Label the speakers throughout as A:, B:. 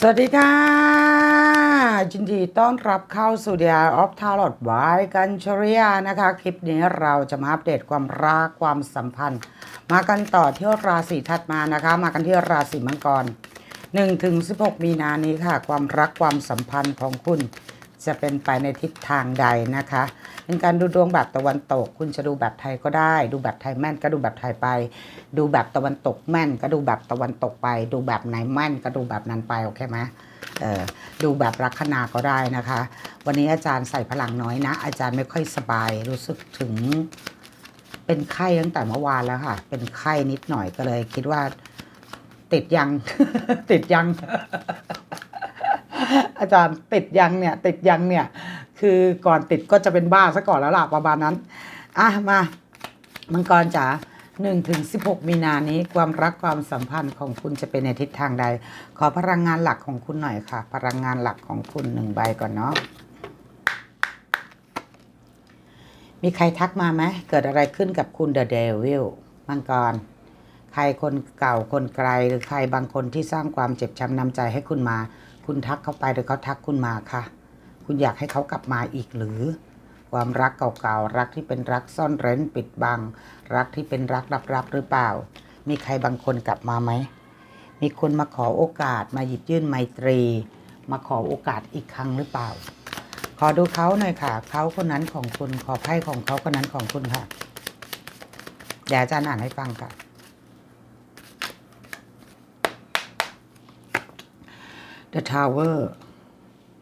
A: สวัสดีค่ะยินดีต้อนรับเข้าสู่ The Art of Tarot by กันชริยานะคะ คลิปนี้เราจะมาอัปเดตความรักความสัมพันธ์ มากันต่อที่ราศีถัดมานะคะ มากันที่ราศีมังกร1ถึง16 มีนานี้ค่ะ ความรักความสัมพันธ์ของคุณจะเป็นไปในทิศทางใดนะคะ เป็นการดูดวงแบบตะวันตก คุณจะดูแบบไทยก็ได้ ดูแบบไทยแม่นก็ดูแบบไทยไป ดูแบบตะวันตกแม่นก็ดูแบบตะวันตกไป ดูแบบไหนแม่นก็ดูแบบนั้นไปโอเคไหมเออดูแบบลัคนาก็ได้นะคะ วันนี้อาจารย์ใส่พลังน้อยนะ อาจารย์ไม่ค่อยสบายรู้สึกถึงเป็นไข้ตั้งแต่เมื่อวานแล้วค่ะ เป็นไข้นิดหน่อยก็เลย คิดว่าติดยัง ติดยัง อาจารย์ติดยังเนี่ย ติดยังเนี่ย คือก่อนติดก็จะเป็นบ้าซะก่อนแล้วล่ะประมาณนั้นอะมามังกรจ๋าหนึ่งถึงสิบหกมีนานี้ความรักความสัมพันธ์ของคุณจะเป็นในทิศทางใด ขอพลังงานหลักของคุณหน่อยค่ะ พลังงานหลักของคุณหนึ่งใบก่อนเนาะมีใครทักมาไหมเกิดอะไรขึ้นกับคุณเดอะเดวิลมังกร ใครคนเก่าคนไกลหรือใครบางคนที่สร้างความเจ็บช้ำน้ำใจให้คุณมา คุณทักเขาไปหรือเขาทักคุณมาค่ะ คุณอยากให้เขากลับมาอีกหรือ ความรักเก่าๆ รักที่เป็นรักซ่อนเร้นปิดบัง รักที่เป็นรักลับๆหรือเปล่า มีใครบางคนกลับมาไหม มีคนมาขอโอกาสมาหยิบยื่นไมตรี มาขอโอกาสอีกครั้งหรือเปล่า ขอดูเขาหน่อยค่ะ เขาคนนั้นของคุณ ขอไพ่ของเขาคนนั้นของคุณค่ะ เดี๋ยวอาจารย์อ่านให้ฟังค่ะ The Tower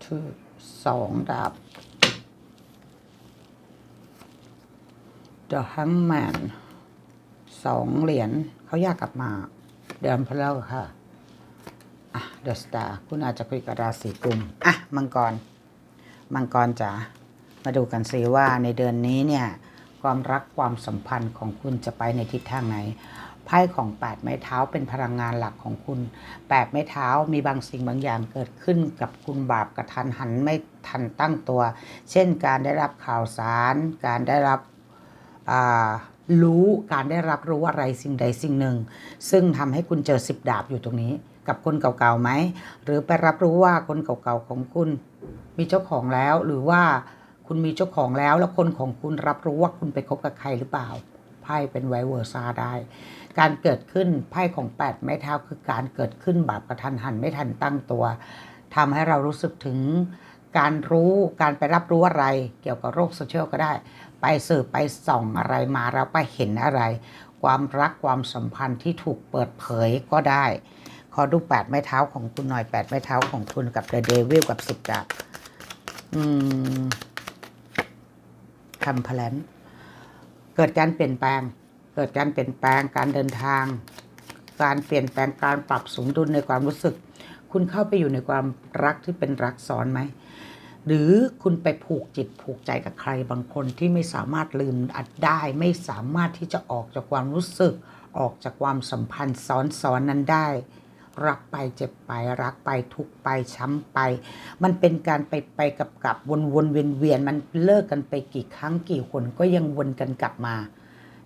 A: ที่ สองดาบ The Hangman สองเหรียญเขาอยากกลับมา เดิมพะเล่าค่ะอะ The Star คุณอาจจะคุยกับราศีกุมอะ มังกร มังกรจ๋ามาดูกันสิว่าในเดือนนี้เนี่ย ความรักความสัมพันธ์ของคุณจะไปในทิศทางไหน ไพ่ของแปดไม้เท้าเป็นพลังงานหลักของคุณแปดไม้เท้ามีบางสิ่งบางอย่างเกิดขึ้นกับคุณบาปกระทันหันไม่ทันตั้งตัว เช่นการได้รับข่าวสาร การได้รับรู้การได้รับรู้อะไรสิ่งใดสิ่งหนึ่ง ซึ่งทำให้คุณเจอสิบดาบอยู่ตรงนี้ กับคนเก่าๆไหม หรือไปรับรู้ว่าคนเก่าๆของคุณมีเจ้าของแล้วหรือว่าคุณมีเจ้าของแล้วแล้วคนของคุณรับรู้ว่าคุณไปคบกับใครหรือเปล่าไพ่เป็นไวเวอร์ซาได้ การเกิดขึ้นไพ่ของแปดไม้เท้าคือการเกิดขึ้นแบบกระทันหันไม่ทันตั้งตัวทำให้เรารู้สึกถึงการรู้การไปรับรู้อะไร เกี่ยวกับโรคโซเชียลก็ได้ ไปสืบไปส่องอะไรมาแล้วไปเห็นอะไร ความรักความสัมพันธ์ที่ถูกเปิดเผยก็ได้ ขอดูแปดไม้เท้าของคุณหน่อยแปดไม้เท้าของคุณกับเดอะเดวิลกับสิบดาบอืมคำพลันเกิดการเปลี่ยนแปลง เกิดการเปลี่ยนแปลงการเดินทาง การเปลี่ยนแปลงการปรับสมดุลในความรู้สึก คุณเข้าไปอยู่ในความรักที่เป็นรักซ้อนไหมหรือคุณไปผูกจิตผูกใจกับใครบางคนที่ไม่สามารถลืมอัดได้ ไม่สามารถที่จะออกจากความรู้สึก ออกจากความสัมพันธ์ซ้อนๆนนั้นได้ รักไปเจ็บไป รักไปทุกไปช้ำไป มันเป็นการไปไปกับกับวนวนเวียนเวียนมันเลิกกันไปกี่ครั้งกี่คนก็ยังวนกันกลับมา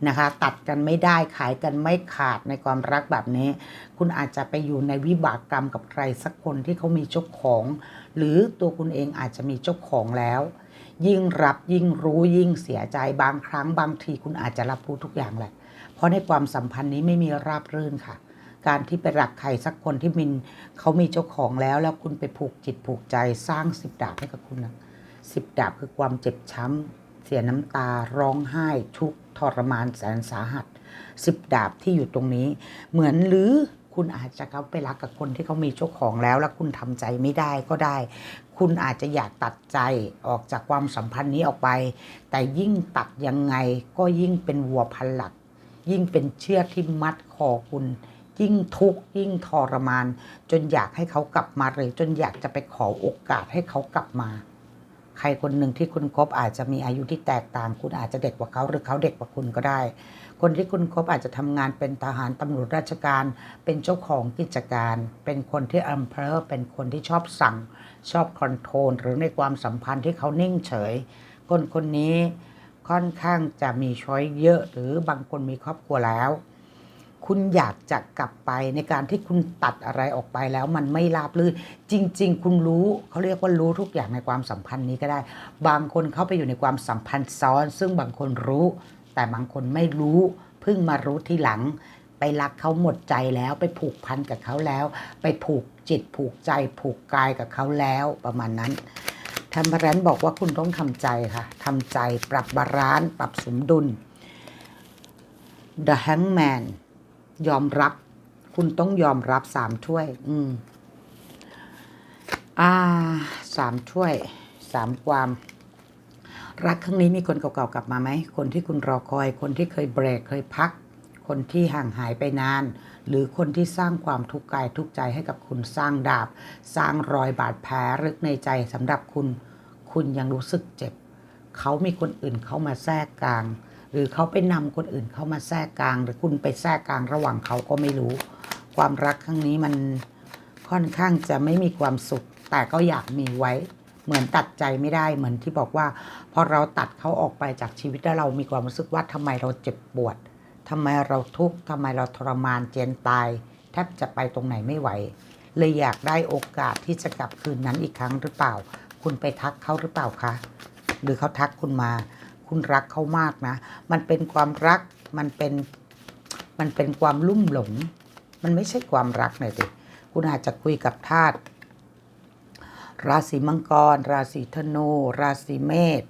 A: นะคะ ตัดกันไม่ได้ขายกันไม่ขาดในความรักแบบนี้ คุณอาจจะไปอยู่ในวิบากกรรมกับใครสักคนที่เขามีเจ้าของ หรือตัวคุณเองอาจจะมีเจ้าของแล้ว ยิ่งรับยิ่งรู้ยิ่งเสียใจบางครั้งบางทีคุณอาจจะรับรู้ทุกอย่างแหละ เพราะในความสัมพันธ์นี้ไม่มีราบรื่นค่ะการที่ไปรักใครสักคนที่มินเขามีเจ้าของแล้ว แล้วคุณไปผูกจิตผูกใจสร้างสิบดาบให้กับคุณนะสิบดาบคือความเจ็บช้ำ เสียน้ำตาร้องไห้ทุกข์ ทรมานแสนสาหัสสิบดาบที่อยู่ตรงนี้ เหมือนหรือคุณอาจจะเขาไปรักกับคนที่เขามีเจ้าของแล้ว แล้วคุณทำใจไม่ได้ก็ได้ คุณอาจจะอยากตัดใจออกจากความสัมพันธ์นี้ออกไป แต่ยิ่งตัดยังไงก็ยิ่งเป็นวัวพันหลัก ยิ่งเป็นเชือกที่มัดคอคุณยิ่งทุกข์ยิ่งทรมาน จนอยากให้เขากลับมาเลยจนอยากจะไปขอโอกาสให้เขากลับมา ใครคนหนึ่งที่คุณคบอาจจะมีอายุที่แตกต่าง คุณอาจจะเด็กกว่าเขาหรือเขาเด็กกว่าคุณก็ได้ คนที่คุณคบอาจจะทำงานเป็นทหารตำรวจราชการ เป็นเจ้าของกิจการ เป็นคนที่อำเภอเป็นคนที่ชอบสั่ง ชอบคอนโทรลหรือในความสัมพันธ์ที่เขานิ่งเฉย คนคนนี้ค่อนข้างจะมีช้อยเยอะหรือบางคนมีครอบครัวแล้ว คุณอยากจะกลับไปในการที่คุณตัดอะไรออกไปแล้วมันไม่ราบรื่น จริง ๆ คุณรู้เขาเรียกว่ารู้ทุกอย่างในความสัมพันธ์นี้ก็ได้ บางคนเข้าไปอยู่ในความสัมพันธ์ซ้อน ซึ่งบางคนรู้ แต่บางคนไม่รู้เพิ่งมารู้ทีหลัง ไปรักเขาหมดใจแล้วไปผูกพันกับเขาแล้ว ไปผูกจิตผูกใจ ผูกกายกับเขาแล้วประมาณนั้นธรรมรันบอกว่าคุณต้องทำใจค่ะทำใจปรับบาลานซ์ปรับสมดุล The Hangman ยอมรับ คุณต้องยอมรับสามถ้วย อืม อ่าสามถ้วยสามความ รักครั้งนี้มีคนเก่าๆกลับมาไหม คนที่คุณรอคอย คนที่เคยเบรกเคยพัก คนที่ห่างหายไปนาน หรือคนที่สร้างความทุกข์กายทุกข์ใจให้กับคุณสร้างดาบ สร้างรอยบาดแผลลึกในใจสำหรับคุณ คุณยังรู้สึกเจ็บ เขามีคนอื่นเข้ามาแทรกกลาง หรือเขาไปนำคนอื่นเข้ามาแทรกกลาง หรือคุณไปแทรกกลางระหว่างเขาก็ไม่รู้ ความรักครั้งนี้มันค่อนข้างจะไม่มีความสุข แต่ก็อยากมีไว้ เหมือนตัดใจไม่ได้เหมือนที่บอกว่าพอเราตัดเขาออกไปจากชีวิตแล้วเรามีความรู้สึกว่าทำไมเราเจ็บปวดทำไมเราทุกข์ทำไมเราทรมานเจนตายแทบจะไปตรงไหนไม่ไหว เลยอยากได้โอกาสที่จะกลับคืนนั้นอีกครั้งหรือเปล่า คุณไปทักเขาหรือเปล่าคะหรือเขาทักคุณมา คุณรักเขามากนะ มันเป็นความรัก มันเป็น มันเป็นความลุ่มหลง มันไม่ใช่ความรักเลยดิคุณอาจจะคุยกับธาตุราศีมังกร ราศีธนู ราศีเมษ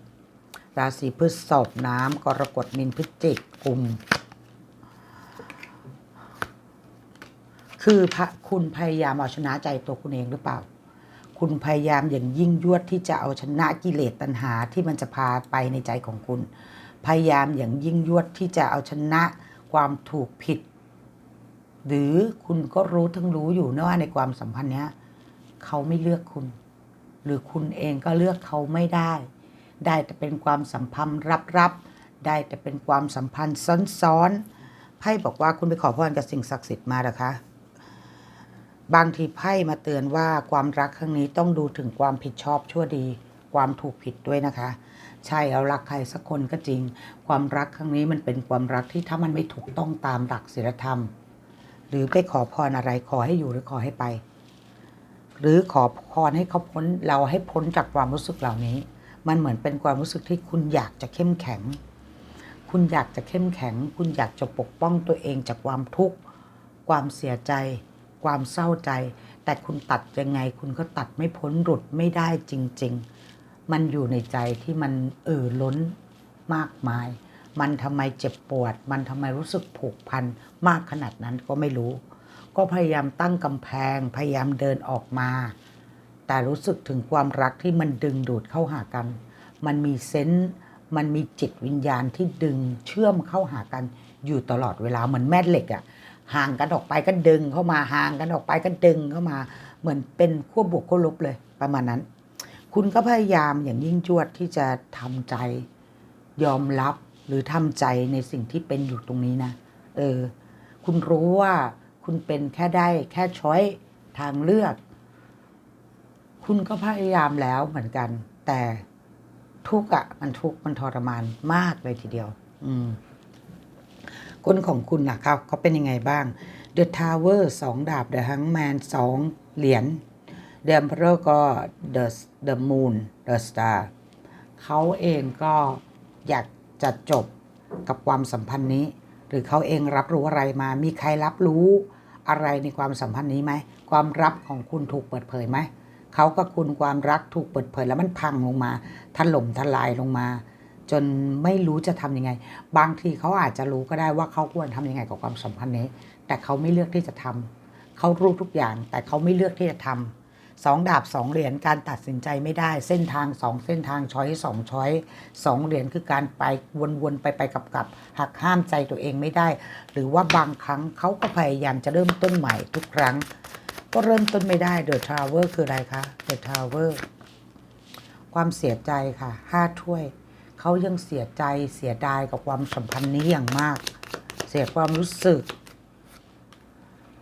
A: ราศีพฤษภน้ำกรกฎมินพฤศจิกกุม คือพระคุณพยายามเอาชนะใจตัวคุณเองหรือเปล่า คุณพยายามอย่างยิ่งยวดที่จะเอาชนะกิเลสตัณหาที่มันจะพาไปในใจของคุณ พยายามอย่างยิ่งยวดที่จะเอาชนะความถูกผิด หรือคุณก็รู้ทั้งรู้อยู่นะว่าในความสัมพันธ์เนี้ยเขาไม่เลือกคุณ หรือคุณเองก็เลือกเขาไม่ได้ ได้แต่เป็นความสัมพันธ์รับๆได้แต่เป็นความสัมพันธ์ซ้อนๆไพ่บอกว่าคุณไปขอพรกับสิ่งศักดิ์สิทธิ์มาหรอคะ บางทีไพ่มาเตือนว่าความรักครั้งนี้ต้องดูถึงความผิดชอบชั่วดี ความถูกผิดด้วยนะคะ ใช่เรารักใครสักคนก็จริง ความรักครั้งนี้มันเป็นความรักที่ถ้ามันไม่ถูกต้องตามหลักศีลธรรม หรือไปขอพรอะไรขอให้อยู่หรือขอให้ไป หรือขอพรให้เขาพ้นเราให้พ้นจากความรู้สึกเหล่านี้ มันเหมือนเป็นความรู้สึกที่คุณอยากจะเข้มแข็ง คุณอยากจะเข้มแข็ง คุณอยากจะปกป้องตัวเองจากความทุกข์ความเสียใจ ความเศร้าใจ แต่คุณตัดยังไง คุณก็ตัดไม่พ้นหลุดไม่ได้จริง ๆ มันอยู่ในใจที่มันเอ่อล้นมากมาย มันทำไมเจ็บปวด มันทำไมรู้สึกผูกพันมากขนาดนั้นก็ไม่รู้ ก็พยายามตั้งกำแพง พยายามเดินออกมา แต่รู้สึกถึงความรักที่มันดึงดูดเข้าหากัน มันมีเซนส์มันมีจิตวิญญาณที่ดึงเชื่อมเข้าหากันอยู่ตลอดเวลาเหมือนแม่เหล็กอะ ห่างกันออกไปก็ดึงเข้ามาห่างกันออกไปก็ดึงเข้ามา เหมือนเป็นขั้วบวกขั้วลบเลยประมาณนั้น คุณก็พยายามอย่างยิ่งยวดที่จะทำใจยอมรับหรือทำใจในสิ่งที่เป็นอยู่ตรงนี้นะเออ คุณรู้ว่าคุณเป็นแค่ได้แค่ช้อยทางเลือก คุณก็พยายามแล้วเหมือนกัน แต่ทุกข์อะมันทุกข์มันทรมานมากเลยทีเดียว อืม คนของคุณล่ะครับเขาเป็นยังไงบ้าง The Tower สองดาบ The Hangman สองเหรียญ The Emperor ก็ The The Moon The Star เขาเองก็อยากจะจบกับความสัมพันธ์นี้ หรือเขาเองรับรู้อะไรมา มีใครรับรู้อะไรในความสัมพันธ์นี้ไหม ความรับของคุณถูกเปิดเผยไหม เขากับคุณความรักถูกเปิดเผยแล้วมันพังลงมาถล่มทลายลงมา จนไม่รู้จะทำยังไง บางทีเขาอาจจะรู้ก็ได้ว่าเขาควรทำยังไงกับความสัมพันธ์นี้ แต่เขาไม่เลือกที่จะทำเขารู้ทุกอย่าง แต่เขาไม่เลือกที่จะทำสองดาบสองเหรียญการตัดสินใจไม่ได้ เส้นทางสองเส้นทางช้อยสองช้อยสองเหรียญคือการไปวนๆไปไปกับกับหักห้ามใจตัวเองไม่ได้ หรือว่าบางครั้งเขาก็พยายามจะเริ่มต้นใหม่ทุกครั้ง ก็เริ่มต้นไม่ได้ The Tower คืออะไรคะ The Tower ความเสียใจค่ะห้าถ้วย เขายังเสียใจเสียดายกับความสัมพันธ์นี้อย่างมาก เสียความรู้สึก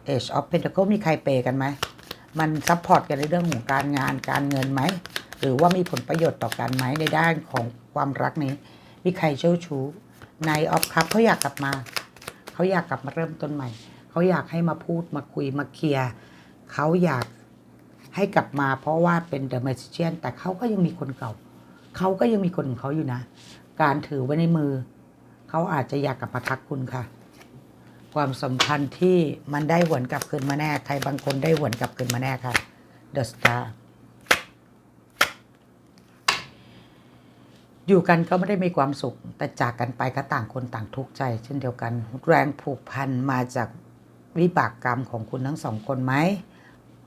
A: Age of Pentacle มีใครเปย์กันไหม มันซัพพอร์ตกันในเรื่องของการงานการเงินไหม หรือว่ามีผลประโยชน์ต่อกันไหมในด้านของความรักนี้ มีใครเจ้าชู้ในออฟคัพเขาอยากกลับมา เขาอยากกลับมาเริ่มต้นใหม่ เขาอยากให้มาพูดมาคุยมาเคลียร์เขาอยากให้กลับมาเพราะว่าเป็นเดอะ a ม i เ i ียนแต่เขาก็ยังมีคนเก่า เขาก็ยังมีคนของเขาอยู่นะ การถือไว้ในมือ เขาอาจจะอยากกลับมาทักคุณค่ะ ความสัมพันธ์ที่มันได้หวนกลับคืนมาแน่ ใครบางคนได้หวนกลับคืนมาแน่ค่ะ The Star อยู่กันก็ไม่ได้มีความสุข แต่จากกันไปก็ต่างคนต่างทุกข์ใจ เช่นเดียวกัน แรงผูกพันมาจากวิบากกรรมของคุณทั้งสองคนไหม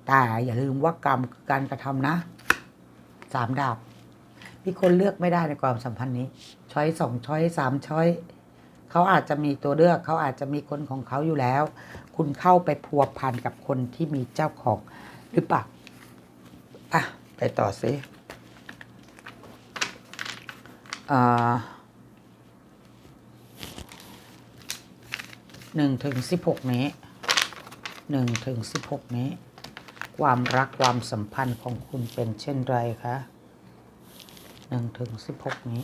A: แต่อย่าลืมว่ากรรมคือการกระทำนะสามดาบ มีคนเลือกไม่ได้ในความสัมพันธ์นี้ ช้อยสองช้อยสามช้อยเขาอาจจะมีตัวเลือกเขาอาจจะมีคนของเขาอยู่แล้ว คุณเข้าไปพัวพันกับคนที่มีเจ้าของหรือเปล่าอะไปต่อสิหนึ่งถึงสิบหกนี้หนึ่งถึงสิบหกนี้ ความรักความสัมพันธ์ของคุณเป็นเช่นไรคะ หนึ่งถึงสิบหกนี้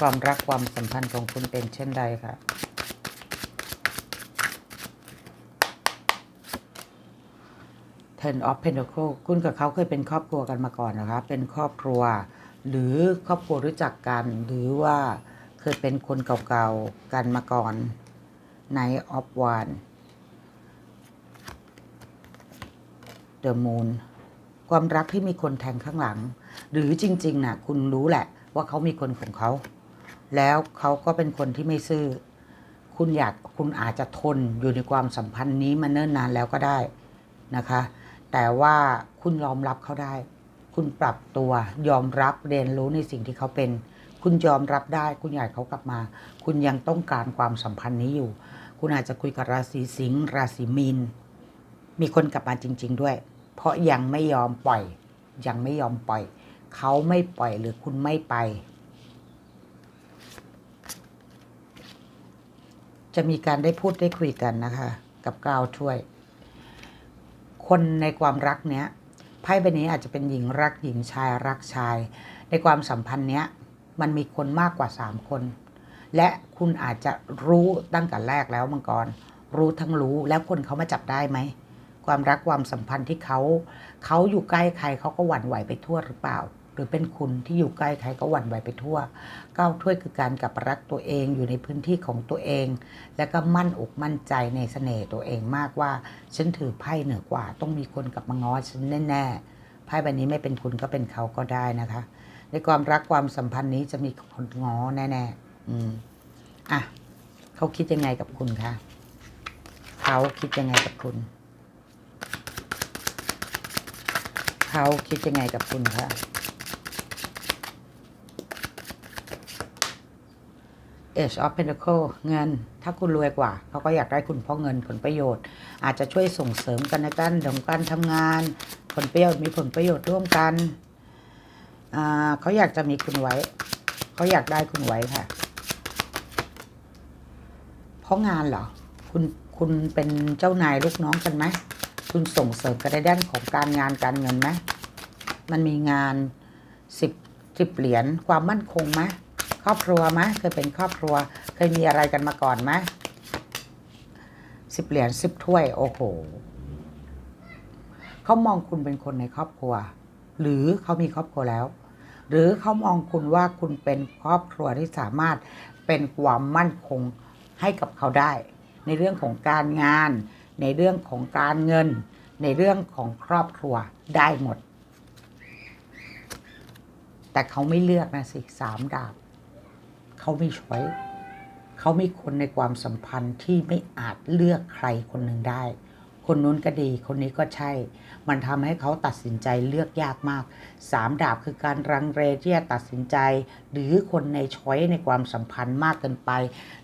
A: ความรักความสัมพันธ์ของคุณเป็นเช่นไรคะ Ten of Pentacle คุณกับเขาเคยเป็นครอบครัวกันมาก่อนนะคะ เป็นครอบครัว หรือครอบครัวรู้จักกัน หรือว่าเคยเป็นคนเก่าๆกันมาก่อน Night of The Moon ความรักที่มีคนแทงข้างหลัง หรือจริงๆน่ะคุณรู้แหละว่าเขามีคนของเขา แล้วเขาก็เป็นคนที่ไม่ซื่อ คุณอยากคุณอาจจะทนอยู่ในความสัมพันธ์นี้มาเนิ่นนานแล้วก็ได้นะคะ แต่ว่าคุณยอมรับเขาได้ คุณปรับตัวยอมรับเรียนรู้ในสิ่งที่เขาเป็น คุณยอมรับได้ คุณอยากเขากลับมา คุณยังต้องการความสัมพันธ์นี้อยู่ คุณอาจจะคุยกับราศีสิงห์ราศีมีนมีคนกลับมาจริง ๆ ด้วย เพราะยังไม่ยอมปล่อย ยังไม่ยอมปล่อย เขาไม่ปล่อยหรือคุณไม่ไป จะมีการได้พูดได้คุยกันนะคะ กับก้าวช่วย คนในความรักเนี้ยไพ่ใบนี้อาจจะเป็นหญิงรักหญิงชายรักชาย ในความสัมพันธ์เนี้ยมันมีคนมากกว่าสามคน และคุณอาจจะรู้ตั้งแต่แรกแล้วมังกรรู้ทั้งรู้แล้วคนเขามาจับได้ไหม ความรักความสัมพันธ์ที่เขาเขาอยู่ใกล้ใครเขาก็หวั่นไหวไปทั่วหรือเปล่า หรือเป็นคุณที่อยู่ใกล้ใครก็หวั่นไหวไปทั่วก้าวถ้วยคือการกลับรักตัวเองอยู่ในพื้นที่ของตัวเอง แล้วก็มั่นอกมั่นใจในเสน่ห์ตัวเองมากว่า ฉันถือไพ่เหนือกว่า ต้องมีคนกลับมาง้อฉันแน่ๆไพ่ใบนี้ไม่เป็นคุณก็เป็นเขาก็ได้นะคะ ในความรักความสัมพันธ์นี้จะมีคนง้อแน่ๆอืมอะเขาคิดยังไงกับคุณคะเขาคิดยังไงกับคุณ เขาคิดยังไงกับคุณคะ Age of Pentacle เงิน ถ้าคุณรวยกว่าเขาก็อยากได้คุณเพราะเงินผลประโยชน์ อาจจะช่วยส่งเสริมกันในการดงการทำงาน ผลประโยชน์มีผลประโยชน์ร่วมกันเขาอยากจะมีคุณไว้ เขาอยากได้คุณไว้ค่ะ เพราะงานเหรอ คุณคุณเป็นเจ้านายลูกน้องกันไหม คุณส่งเสริมกันในด้านของการงานการเงินไหมมันมีงานสิบสิบเหรียญความมั่นคงไหมครอบครัวไหมเคยเป็นครอบครัว เคยมีอะไรกันมาก่อนไหมสิบเหรียญสิบถ้วย โอ้โหเขามองคุณเป็นคนในครอบครัว หรือเขามีครอบครัวแล้ว หรือเขามองคุณว่าคุณเป็นครอบครัวที่สามารถเป็นความมั่นคงให้กับเขาได้ ในเรื่องของการงาน ในเรื่องของการเงิน ในเรื่องของครอบครัวได้หมด แต่เขาไม่เลือกนะสิสามดาบ เขาไม่ช้อยเขามีคนในความสัมพันธ์ที่ไม่อาจเลือกใครคนหนึ่งได้ คนนู้นก็ดี คนนี้ก็ใช่ มันทำให้เขาตัดสินใจเลือกยากมาก สามดาบคือการรังเรที่จะตัดสินใจ หรือคนในช้อยในความสัมพันธ์มากเกินไป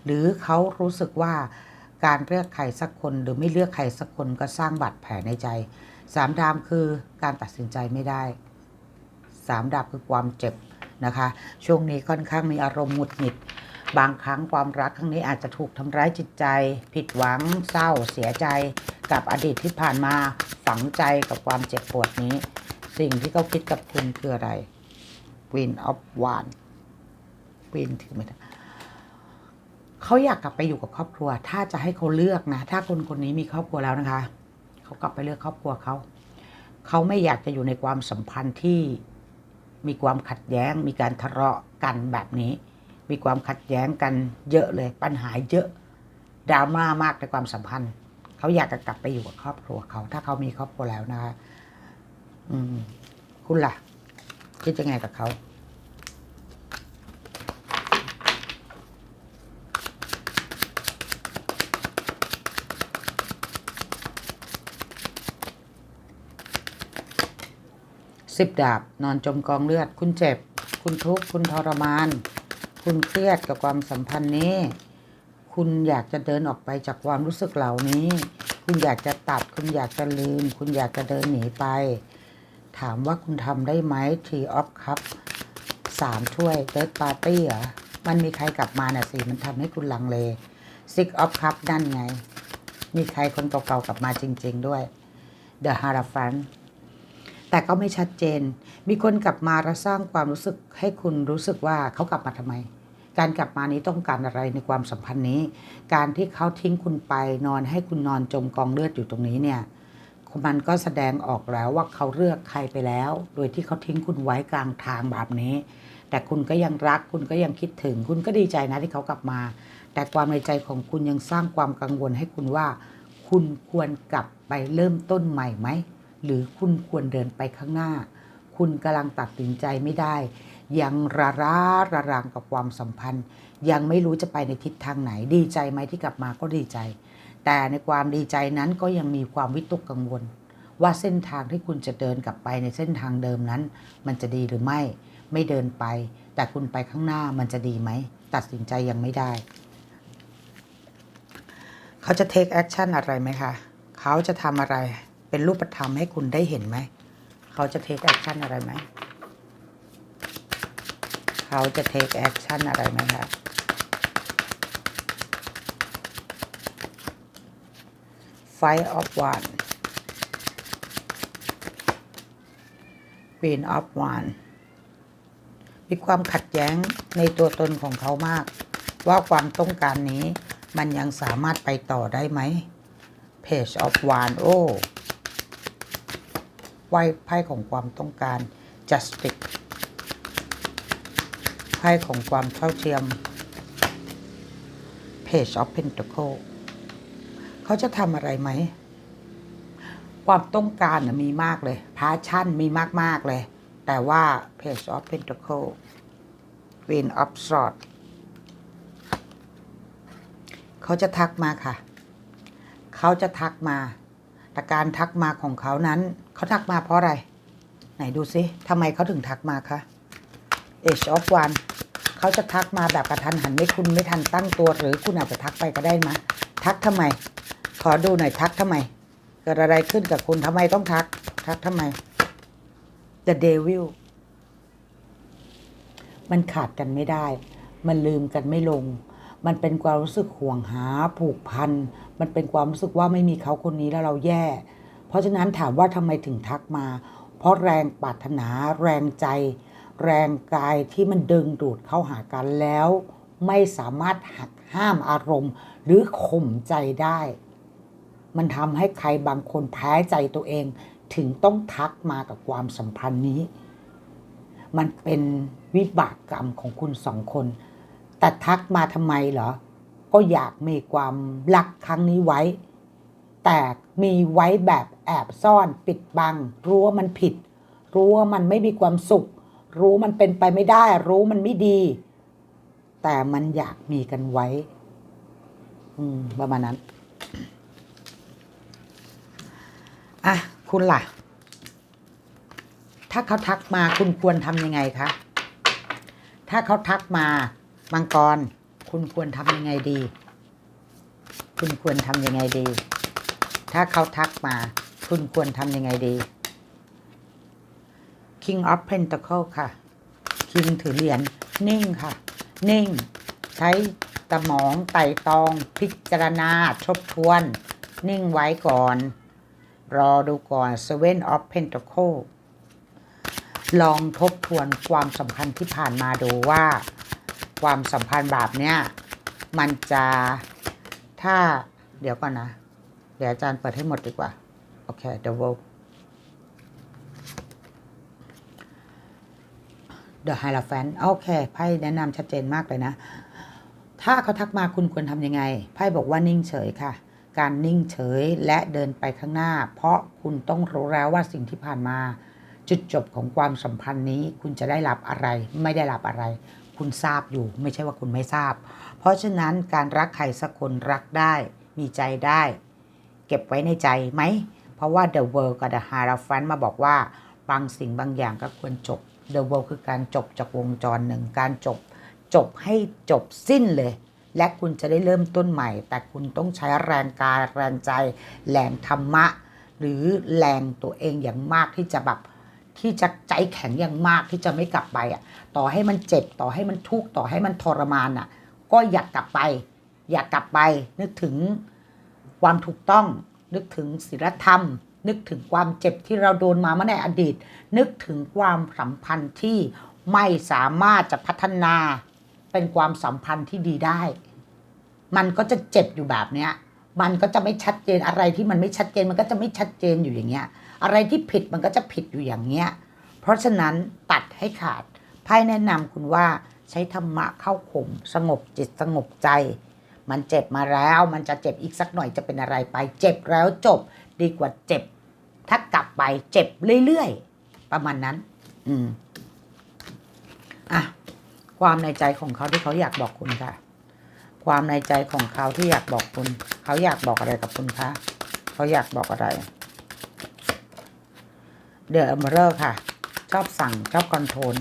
A: หรือเขารู้สึกว่า การเลือกใครสักคนหรือไม่เลือกใครสักคนก็สร้างบาดแผลในใจสามดาบคือการตัดสินใจไม่ได้สามดาบคือความเจ็บนะคะ ช่วงนี้ค่อนข้างมีอารมณ์หงุดหงิด บางครั้งความรักครั้งนี้อาจจะถูกทำร้ายจิตใจ ผิดหวังเศร้าเสียใจ กับอดีตที่ผ่านมาฝังใจกับความเจ็บปวดนี้ สิ่งที่เขาคิดกับคุณคืออะไร Queen of Wands ปีนถือไม่ได้ เขาอยากกลับไปอยู่กับครอบครัว ถ้าจะให้เขาเลือกนะ ถ้าคนคนนี้มีครอบครัวแล้วนะคะ เขากลับไปเลือกครอบครัวเขา เขาไม่อยากจะอยู่ในความสัมพันธ์ที่มีความขัดแย้ง มีการทะเลาะกันแบบนี้ มีความขัดแย้งกันเยอะเลย ปัญหาเยอะดราม่ามากในความสัมพันธ์ เขาอยากจะกลับไปอยู่กับครอบครัวเขา ถ้าเขามีครอบครัวแล้วนะคะ อืม คุณล่ะคิดยังไงกับเขา สิบดาบ นอนจมกองเลือด คุณเจ็บ คุณทุกข์ คุณทรมาน คุณเครียดกับความสัมพันธ์นี้ คุณอยากจะเดินออกไปจากความรู้สึกเหล่านี้ คุณอยากจะตัด คุณอยากจะลืม คุณอยากจะเดินหนีไป ถามว่าคุณทำได้ไหมทีออฟครับสามถ้วยเ i ิร์ดปาร์ตี้เหรอ มันมีใครกลับมาน่ะสิ มันทำให้คุณลังเลซิกออฟครับนั่นไง มีใครคนเก่าๆกลับมาจริง ๆ ด้วย The h a r a f a n แต่ก็ไม่ชัดเจน มีคนกลับมาและสร้างความรู้สึกให้คุณรู้สึกว่าเขากลับมาทำไม การกลับมานี้ต้องการอะไรในความสัมพันธ์นี้ การที่เขาทิ้งคุณไปนอนให้คุณนอนจมกองเลือดอยู่ตรงนี้เนี่ยมันก็แสดงออกแล้วว่าเขาเลือกใครไปแล้ว โดยที่เขาทิ้งคุณไว้กลางทางแบบนี้ แต่คุณก็ยังรักคุณก็ยังคิดถึง คุณก็ดีใจนะที่เขากลับมา แต่ความในใจของคุณยังสร้างความกังวลให้คุณว่า คุณควรกลับไปเริ่มต้นใหม่ไหม หรือคุณควรเดินไปข้างหน้า คุณกำลังตัดสินใจไม่ได้ ยังระร้าระรังกับความสัมพันธ์ ยังไม่รู้จะไปในทิศทางไหนดีใจไหมที่กลับมาก็ดีใจ แต่ในความดีใจนั้นก็ยังมีความวิตกกังวล ว่าเส้นทางที่คุณจะเดินกลับไปในเส้นทางเดิมนั้น มันจะดีหรือไม่ ไม่เดินไป แต่คุณไปข้างหน้ามันจะดีไหมตัดสินใจยังไม่ได้ เขาจะเทคแอคชั่นอะไรไหมคะ เขาจะทำอะไร เป็นรูปธรรมให้คุณได้เห็นไหม เขาจะเทคแอคชั่นอะไรไหม เขาจะเทคแอคชั่นอะไรไหมคะ Five of One Queen of One มีความขัดแย้งในตัวตนของเขามาก ว่าความต้องการนี้มันยังสามารถไปต่อได้ไหม Page of One โอ้ ไพ่ไพ่ของความต้องการ Justice ไพ่ของความเท่าเทียม Page of Pentacle เขาจะทำอะไรไหม ความต้องการมีมากเลย พาชั่นมีมาก ๆ เลย แต่ว่า Page of Pentacle Queen of Swords เขาจะทักมาค่ะ เขาจะทักมา แต่การทักมาของเขานั้น เขาทักมาเพราะอะไร ไหนดูซิทำไมเขาถึงทักมาคะ Age of One เขาจะทักมาแบบกระทันหันไม่คุณไม่ทันตั้งตัว หรือคุณอาจจะทักไปก็ได้นะทักทำไม ขอดูหน่อยทักทำไม เกิดอะไรขึ้นกับคุณทำไมต้องทัก ทักทำไม The Devil มันขาดกันไม่ได้ มันลืมกันไม่ลง มันเป็นความรู้สึกห่วงหาผูกพัน มันเป็นความรู้สึกว่าไม่มีเขาคนนี้แล้วเราแย่ เพราะฉะนั้นถามว่าทำไมถึงทักมา เพราะแรงปรารถนา แรงใจ แรงกายที่มันดึงดูดเข้าหากันแล้ว ไม่สามารถหักห้ามอารมณ์ หรือข่มใจได้ มันทำให้ใครบางคนแพ้ใจตัวเอง ถึงต้องทักมากับความสัมพันธ์นี้ มันเป็นวิบากกรรมของคุณสองคน แต่ทักมาทำไมเหรอ ก็อยากมีความรักครั้งนี้ไว้ แต่มีไว้แบบแอบซ่อนปิดบัง รู้ว่ามันผิด รู้ว่ามันไม่มีความสุข รู้มันเป็นไปไม่ได้ รู้มันไม่ดี แต่มันอยากมีกันไว้ อืมประมาณนั้น อะ คุณล่ะ ถ้าเขาทักมาคุณควรทำยังไงคะถ้าเขาทักมา มังกร คุณควรทำยังไงดี คุณควรทำยังไงดี ถ้าเขาทักมา คุณควรทำยังไงดี King of Pentacle ค่ะ King ถือเหรียญนิ่งค่ะ นิ่ง ใช้สมองไต่ตอง พิจารณาทบทวน นิ่งไว้ก่อน รอดูก่อน Seven of Pentacle ลองทบทวนความสัมพันธ์ที่ผ่านมาดูว่า ความสัมพันธ์แบบเนี้ยมันจะถ้าเดี๋ยวก่อนนะ เดี๋ยวอาจารย์เปิดให้หมดดีกว่า โอเค The World The Hierophant โอเค ไพ่แนะนำชัดเจนมากเลยนะ ถ้าเขาทักมาคุณควรทำยังไง ไพ่บอกว่านิ่งเฉยค่ะ การนิ่งเฉยและเดินไปข้างหน้า เพราะคุณต้องรู้แล้วว่าสิ่งที่ผ่านมา จุดจบของความสัมพันธ์นี้ คุณจะได้รับอะไร ไม่ได้รับอะไร คุณทราบอยู่ ไม่ใช่ว่าคุณไม่ทราบ เพราะฉะนั้นการรักใครสักคนรักได้ มีใจได้ เก็บไว้ในใจไหม เพราะว่า The World กับ The Hierophant มาบอกว่าบางสิ่งบางอย่างก็ควรจบ The World คือการจบจากวงจรหนึ่งการจบ จบให้จบสิ้นเลย และคุณจะได้เริ่มต้นใหม่ แต่คุณต้องใช้แรงกายแรงใจ แรงธรรมะ หรือแรงตัวเองอย่างมากที่จะแบบ ที่จะใจแข็งอย่างมากที่จะไม่กลับไปอะ ต่อให้มันเจ็บต่อให้มันทุกข์ต่อให้มันทรมานอะ ก็อยากกลับไป อยากกลับไป นึกถึงความถูกต้อง นึกถึงศีลธรรม นึกถึงความเจ็บที่เราโดนมาเมื่อในอดีต นึกถึงความสัมพันธ์ที่ไม่สามารถจะพัฒนาเป็นความสัมพันธ์ที่ดีได้ มันก็จะเจ็บอยู่แบบเนี้ย มันก็จะไม่ชัดเจนอะไรที่มันไม่ชัดเจน มันก็จะไม่ชัดเจนอยู่อย่างเงี้ย อะไรที่ผิดมันก็จะผิดอยู่อย่างเงี้ย เพราะฉะนั้นตัดให้ขาดไพ่แนะนำคุณว่าใช้ธรรมะเข้าข่มสงบจิตสงบใจ มันเจ็บมาแล้ว มันจะเจ็บอีกสักหน่อยจะเป็นอะไรไป เจ็บแล้วจบดีกว่าเจ็บ ถ้ากลับไปเจ็บเรื่อยๆ ประมาณนั้น อืมอะความในใจของเขาที่เขาอยากบอกคุณค่ะ ความในใจของเขาที่อยากบอกคุณ เขาอยากบอกอะไรกับคุณคะเขาอยากบอกอะไร เดอะมเรอร์ค่ะ ชอบสั่งชอบคอนโทรล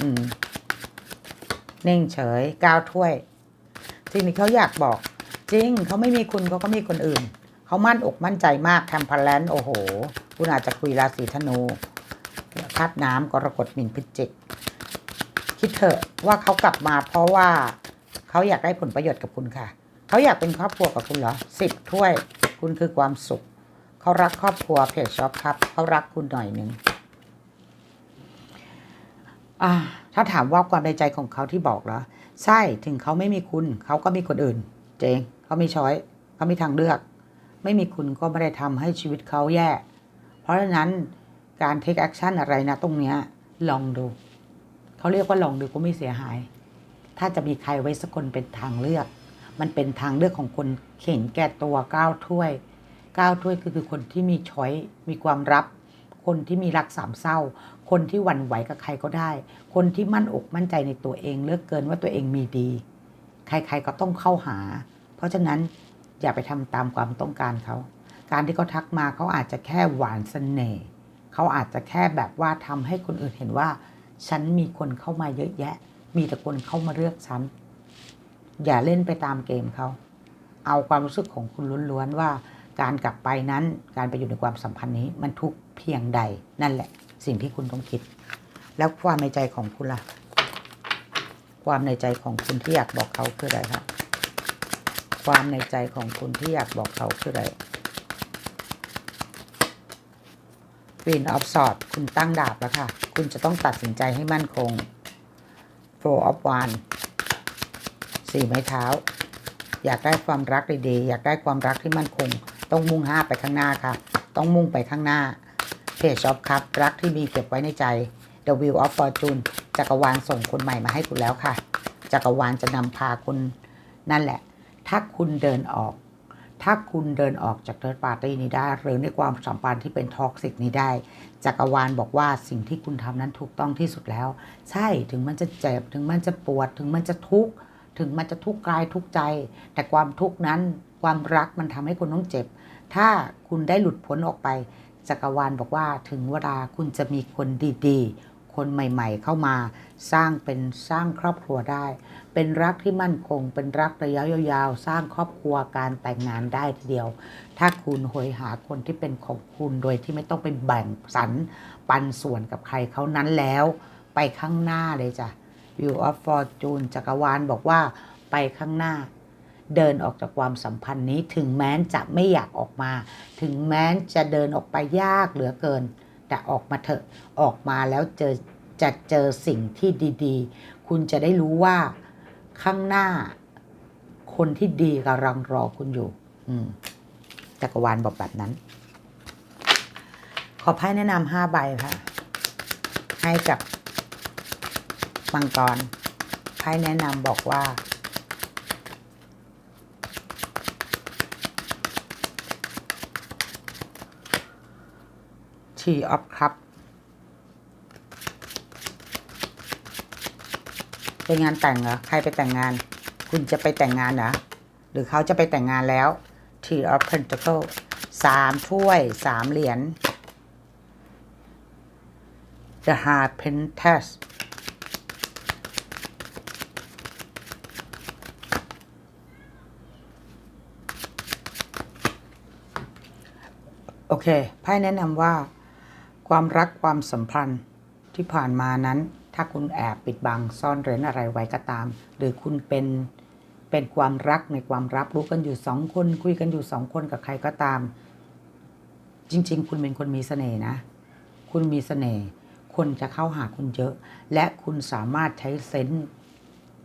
A: อืมนิ่งเฉยก้าวถ้วยสิ่งที่เขาอยากบอก จริงเขาไม่มีคุณเขาก็มีคนอื่น เขามั่นอกมั่นใจมากแทมพาแลนโอ้โห คุณอาจจะคุยราศีธนูธาตุน้ำกรกฎมินพิจิก คิดเถอะว่าเขากลับมาเพราะว่าเขาอยากได้ผลประโยชน์กับคุณค่ะ เขาอยากเป็นครอบครัวกับคุณเหรอสิบถ้วย คุณคือความสุข เขารักครอบครัวเพจช็อปครับเขารักคุณหน่อยหนึ่งอ่าถ้าถามว่าความในใจของเขาที่บอกเหรอใช่ถึงเขาไม่มีคุณ เขาก็มีคนอื่น เจงเขามีช้อยเขามีทางเลือก ไม่มีคุณก็ไม่ได้ทำให้ชีวิตเขาแย่ เพราะฉะนั้นการเทคแอคชั่นอะไรนะตรงเนี้ยลองดู เขาเรียกว่าลองดูก็ไม่เสียหาย ถ้าจะมีใครไว้สักคนเป็นทางเลือก มันเป็นทางเลือกของคนเข็นแก่ตัวก้าวถ้วย ก้าถ้วยคือคือคนที่มีช้อยมีความรับ คนที่มีรักสามเศร้า คนที่หวั่นไหวกับใครก็ได้ คนที่มั่นอกมั่นใจในตัวเองเลือกเกินว่าตัวเองมีดี ใครๆก็ต้องเข้าหา เพราะฉะนั้นอย่าไปทำตามความต้องการเขา การที่เขาทักมาเขาอาจจะแค่หวานเสน่ห์เขาอาจจะแค่แบบว่าทำให้คนอื่นเห็นว่า ฉันมีคนเข้ามาเยอะแยะ มีแต่คนเข้ามาเลือกฉัน อย่าเล่นไปตามเกมเขา เอาความรู้สึกของคุณล้วนๆว่า การกลับไปนั้นการไปอยู่ในความสัมพันธ์นี้มันทุกเพียงใดนั่นแหละสิ่งที่คุณต้องคิด แล้วความในใจของคุณล่ะ ความในใจของคุณที่อยากบอกเขาคืออะไรครับความในใจของคุณที่อยากบอกเขาคืออะไร Queen of Swords คุณตั้งดาบแล้วค่ะ คุณจะต้องตัดสินใจให้มั่นคง Four of Wands สี่ไม้เท้า อยากได้ความรักดีๆ อยากได้ความรักที่มั่นคง ต้องมุ่งห้าไปข้างหน้าค่ะ ต้องมุ่งไปข้างหน้า Page of Cup รักที่มีเก็บไว้ในใจ The Wheel of Fortune จักรวาลส่งคนใหม่มาให้คุณแล้วค่ะ จักรวาลจะนำพาคุณนั่นแหละ ถ้าคุณเดินออก ถ้าคุณเดินออกจากเทิร์ดปาร์ตี้นี้ได้ หรือในความสัมพันธ์ที่เป็นท็อกซิกนี้ได้ จักรวาลบอกว่าสิ่งที่คุณทำนั้นถูกต้องที่สุดแล้ว ใช่ถึงมันจะเจ็บ ถึงมันจะปวด ถึงมันจะทุกข์ ถึงมันจะทุกข์กายทุกข์ใจ แต่ความทุกข์นั้น ความรักมันทำให้คุณต้องเจ็บ ถ้าคุณได้หลุดพ้นออกไปจักรวาลบอกว่าถึงเวลาคุณจะมีคนดีๆ คนใหม่ๆ เข้ามาสร้างเป็นสร้างครอบครัวได้ เป็นรักที่มั่นคง เป็นรักระยะยาวๆ สร้างครอบครัวการแต่งงานได้ทีเดียว ถ้าคุณโหยหาคนที่เป็นของคุณโดยที่ไม่ต้องไปแบ่งสรรปันส่วนกับใครเขานั้นแล้ว ไปข้างหน้าเลยจ้ะ View of Fortune จักรวาลบอกว่าไปข้างหน้า เดินออกจากความสัมพันธ์นี้ ถึงแม้จะไม่อยากออกมา ถึงแม้จะเดินออกไปยากเหลือเกิน แต่ออกมาเถอะออกมาแล้วเจอจะเจอสิ่งที่ดีๆ คุณจะได้รู้ว่าข้างหน้า คนที่ดีกำลังรอคุณอยู่ อืมจักรวาลบอกแบบนั้น ขอไพ่แนะนำห้าใบค่ะ ให้กับมังกรไพ่แนะนำบอกว่า ทีออฟครับเป็นงานแต่งเหรอ ใครไปแต่งงาน คุณจะไปแต่งงานเหรอ หรือเขาจะไปแต่งงานแล้ว Tea of Pentacle สามถ้วยสามเหรียญ The Hard Pentas โอเคไพ่แนะนำว่า ความรักความสัมพันธ์ที่ผ่านมานั้น ถ้าคุณแอบปิดบังซ่อนเร้นอะไรไว้ก็ตาม หรือคุณเป็นเป็นความรักในความรับรู้กันอยู่สองคน คุยกันอยู่สองคนกับใครก็ตาม จริง ๆ คุณเป็นคนมีเสน่ห์นะ คุณมีเสน่ห์คนจะเข้าหาคุณเยอะ และคุณสามารถใช้เซนส์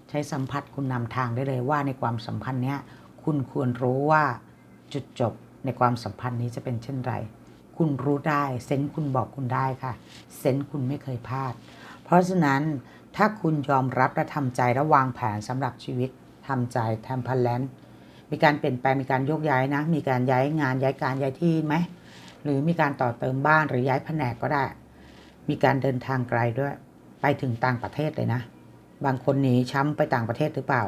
A: ใช้สัมผัสคุณนำทางได้เลยว่าในความสัมพันธ์เนี้ยคุณควรรู้ว่าจุดจบในความสัมพันธ์นี้จะเป็นเช่นไร คุณรู้ได้ เซนส์คุณบอกคุณได้ค่ะ เซนส์คุณไม่เคยพลาด เพราะฉะนั้นถ้าคุณยอมรับและทำใจและวางแผนสำหรับชีวิตทำใจทำพันแลนมีการเปลี่ยนแปลงมีการโยกย้ายนะ มีการย้ายงานย้ายการย้ายที่ไหมหรือมีการต่อเติมบ้านหรือย้ายแผนกก็ได้ มีการเดินทางไกลด้วย ไปถึงต่างประเทศเลยนะ บางคนหนีช้ำไปต่างประเทศหรือเปล่า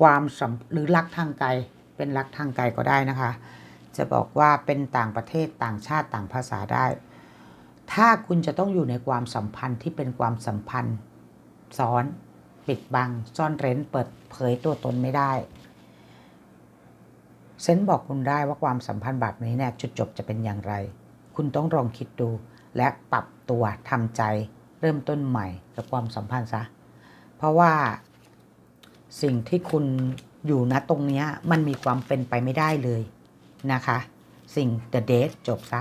A: ความสัมหรือรักทางไกลเป็นรักทางไกลก็ได้นะคะ จะบอกว่าเป็นต่างประเทศต่างชาติต่างภาษาได้ ถ้าคุณจะต้องอยู่ในความสัมพันธ์ที่เป็นความสัมพันธ์ซ้อนปิดบัง ซ่อนเร้นเปิดเผยตัวตนไม่ได้เซนบอกคุณได้ว่าความสัมพันธ์แบบนี้เนี่ยจุดจบจะเป็นอย่างไร คุณต้องลองคิดดูและปรับตัวทำใจเริ่มต้นใหม่กับความสัมพันธ์ซะ เพราะว่าสิ่งที่คุณอยู่ณตรงนี้มันมีความเป็นไปไม่ได้เลย นะคะ สิ่ง the date จบซะ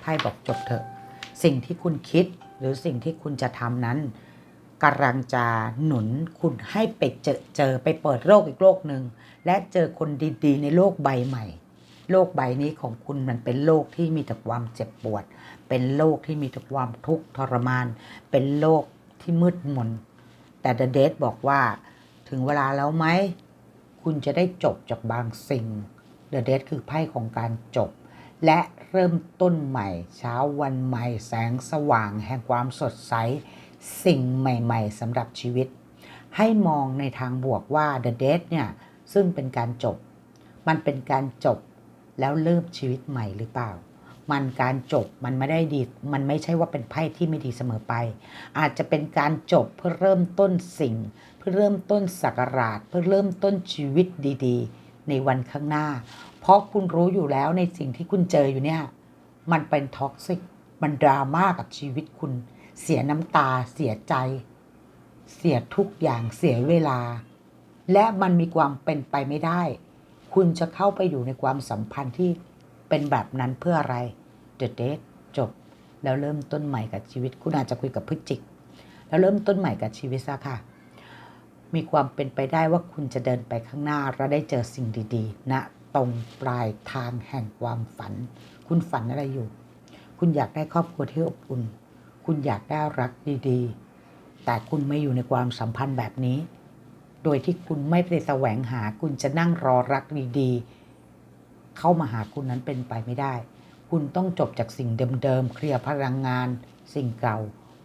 A: ไพ่บอกจบเถอะ สิ่งที่คุณคิดหรือสิ่งที่คุณจะทำนั้นกำลังจะหนุนคุณให้ไปเจอเจอไปเปิดโลกอีกโลกหนึ่งและเจอคนดีๆ ในโลกใบใหม่ โลกใบนี้ของคุณมันเป็นโลกที่มีแต่ความเจ็บปวด เป็นโลกที่มีแต่ความทุกข์ทรมาน เป็นโลกที่มืดมน แต่เดเด e บอกว่าถึงเวลาแล้วไหม คุณจะได้จบจากบางสิ่ง เด e เด e คือไพ่ของการจบ และเริ่มต้นใหม่ เช้าวันใหม่แสงสว่างแห่งความสดใส สิ่งใหม่ๆสำหรับชีวิต ให้มองในทางบวกว่า The Dead เนี่ย ซึ่งเป็นการจบ มันเป็นการจบแล้วเริ่มชีวิตใหม่หรือเปล่า มันการจบมันไม่ได้ดี มันไม่ใช่ว่าเป็นไพ่ที่ไม่ดีเสมอไป อาจจะเป็นการจบเพื่อเริ่มต้นสิ่ง เพื่อเริ่มต้นสักราชเพื่อเริ่มต้นชีวิตดี ๆ ในวันข้างหน้า เพราะคุณรู้อยู่แล้วในสิ่งที่คุณเจออยู่เนี่ย มันเป็นท็อกซิก มันดราม่ากับชีวิตคุณ เสียน้ำตา เสียใจ เสียทุกอย่าง เสียเวลา และมันมีความเป็นไปไม่ได้ คุณจะเข้าไปอยู่ในความสัมพันธ์ที่เป็นแบบนั้นเพื่ออะไร The Date จบ แล้วเริ่มต้นใหม่กับชีวิต คุณอาจจะคุยกับพฤจิก แล้วเริ่มต้นใหม่กับชีวิตซะค่ะ มีความเป็นไปได้ว่าคุณจะเดินไปข้างหน้าและได้เจอสิ่งดีๆณนะตรงปลายทางแห่งความฝัน คุณฝันอะไรอยู่ คุณอยากได้ครอบครัวที่อบอุ่น คุณอยากได้รักดีๆ แต่คุณไม่อยู่ในความสัมพันธ์แบบนี้ โดยที่คุณไม่ไปแสวงหา คุณจะนั่งรอรักดีๆ เข้ามาหาคุณนั้นเป็นไปไม่ได้ คุณต้องจบจากสิ่งเดิมๆ เคลียร์พลังงาน สิ่งเก่า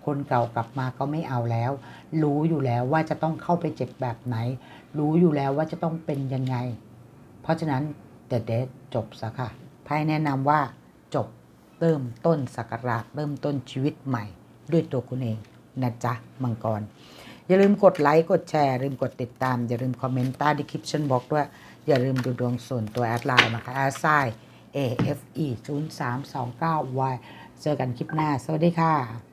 A: คนเก่ากลับมาก็ไม่เอาแล้ว รู้อยู่แล้วว่าจะต้องเข้าไปเจ็บแบบไหน รู้อยู่แล้วว่าจะต้องเป็นยังไง เพราะฉะนั้น The Dead จบซะค่ะไพ่แนะนำว่าจบเริ่มต้นสักราชเริ่มต้นชีวิตใหม่ ด้วยตัวคุณเองนะจ๊ะมังกร อย่าลืมกดไลค์กดแชร์ลืมกดติดตาม อย่าลืมคอมเมนต์ใต้ดีคริปชั่นบอกด้วย อย่าลืมดูดวงส่วนตัวแอดไลน์นะคะแอดไซ AFE 0329 Y เจอกันคลิปหน้า สวัสดีค่ะ